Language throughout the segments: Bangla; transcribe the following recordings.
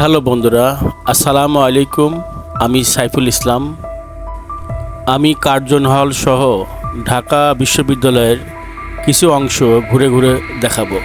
হ্যালো বন্ধুরা, আসসালামু আলাইকুম, আমি সাইফুল ইসলাম। আমি কার্জন হল সহ ঢাকা বিশ্ববিদ্যালয়ের কিছু অংশ ঘুরে ঘুরে দেখাবো।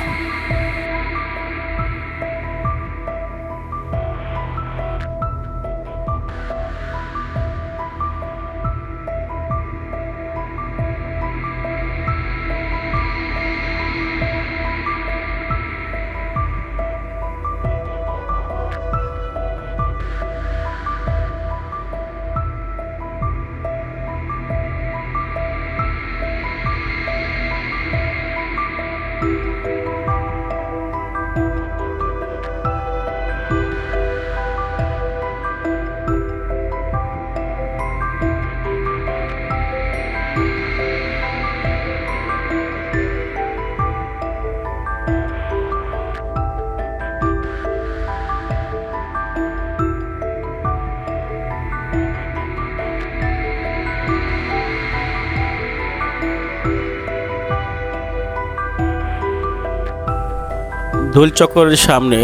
দোল চক্রের সামনে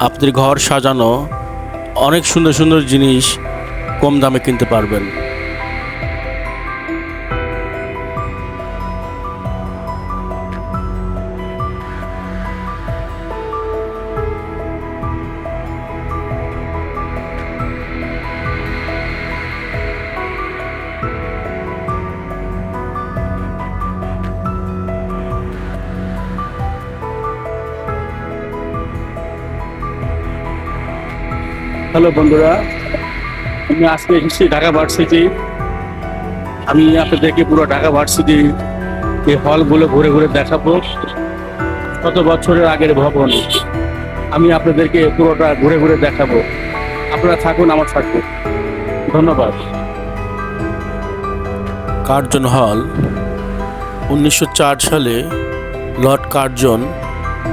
আপনি ঘর সাজানো অনেক সুন্দর সুন্দর জিনিস কম দামে কিনতে পারবেন। হ্যালো বন্ধুরা, আমি আজকে এসেছি ঢাকা ভার্সিটি। আমি আপনাদেরকে পুরো ঢাকা ভার্সিটি এই হলগুলো ঘুরে ঘুরে দেখাবো। কত বছরের আগের ভবন। আমি আপনাদেরকে পুরোটা ঘুরে ঘুরে দেখাবো। আপনারা থাকুন আমার সাথে। ধন্যবাদ। কার্জন হল, উনিশশো চার সালে লর্ড কার্জন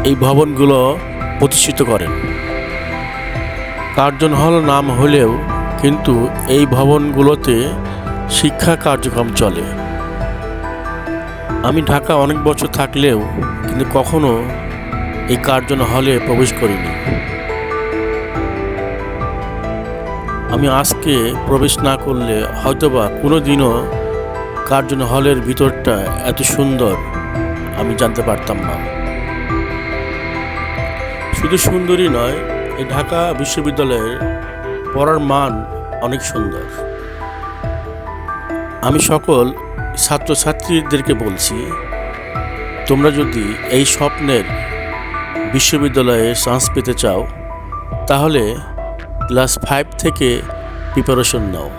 এই ভবনগুলো প্রতিষ্ঠিত করেন। কার্জন হল নাম হলেও কিন্তু এই ভবনগুলোতে শিক্ষা কার্যক্রম চলে। আমি ঢাকা অনেক বছর থাকলেও কিন্তু কখনো এই কার্জন হলে প্রবেশ করিনি। আমি আজকে প্রবেশ না করলে হয়তোবা কোনো দিনও কার্জন হলের ভিতরটা এত সুন্দর আমি জানতে পারতাম না। শুধু সুন্দরই নয় এই ঢাকা বিশ্ববিদ্যালয়ের পড়ার মান অনেক সুন্দর। আমি সকল ছাত্রছাত্রীদেরকে বলছি, তোমরা যদি এই স্বপ্নের বিশ্ববিদ্যালয়ে চান্স পেতে চাও, তাহলে ক্লাস ফাইভ থেকে প্রিপারেশন নাও।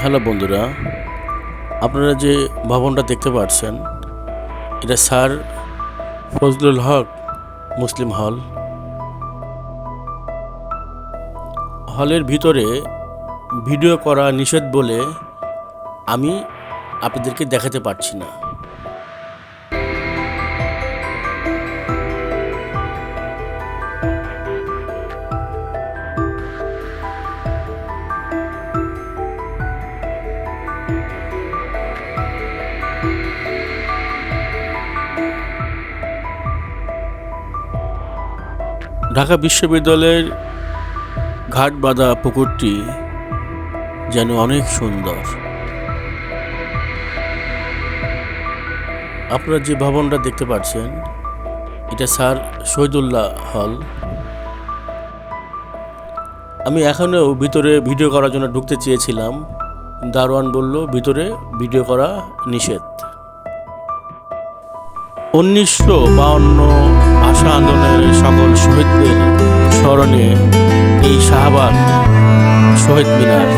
হ্যালো বন্ধুরা আপনারা যে ভবনটা দেখতে পাচ্ছেন, এটা স্যার ফজলুল হক মুসলিম হল। হলের ভিতরে ভিডিও করা নিষেধ বলে আমি আপনাদেরকে দেখাতে পারছি না। ঢাকা বিশ্ববিদ্যালয়ের ঘাট বাঁধা পুকুরটি যেন অনেক সুন্দর। আপনারা যে ভবনটা দেখতে পাচ্ছেন, এটা স্যার শহীদুল্লাহ হল। আমি এখনও ভিতরে ভিডিও করার জন্য ঢুকতে চেয়েছিলাম। দারোয়ান বলল, ভিতরে ভিডিও করা নিষেধ। উনিশশো বাউন্ন ভাষা আন্দোলনের সকল শহীদদের স্মরণে এই শাহবাগ শহীদ মিনার।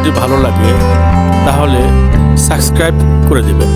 যদি ভালো লাগে তাহলে সাবস্ক্রাইব করে দেবেন।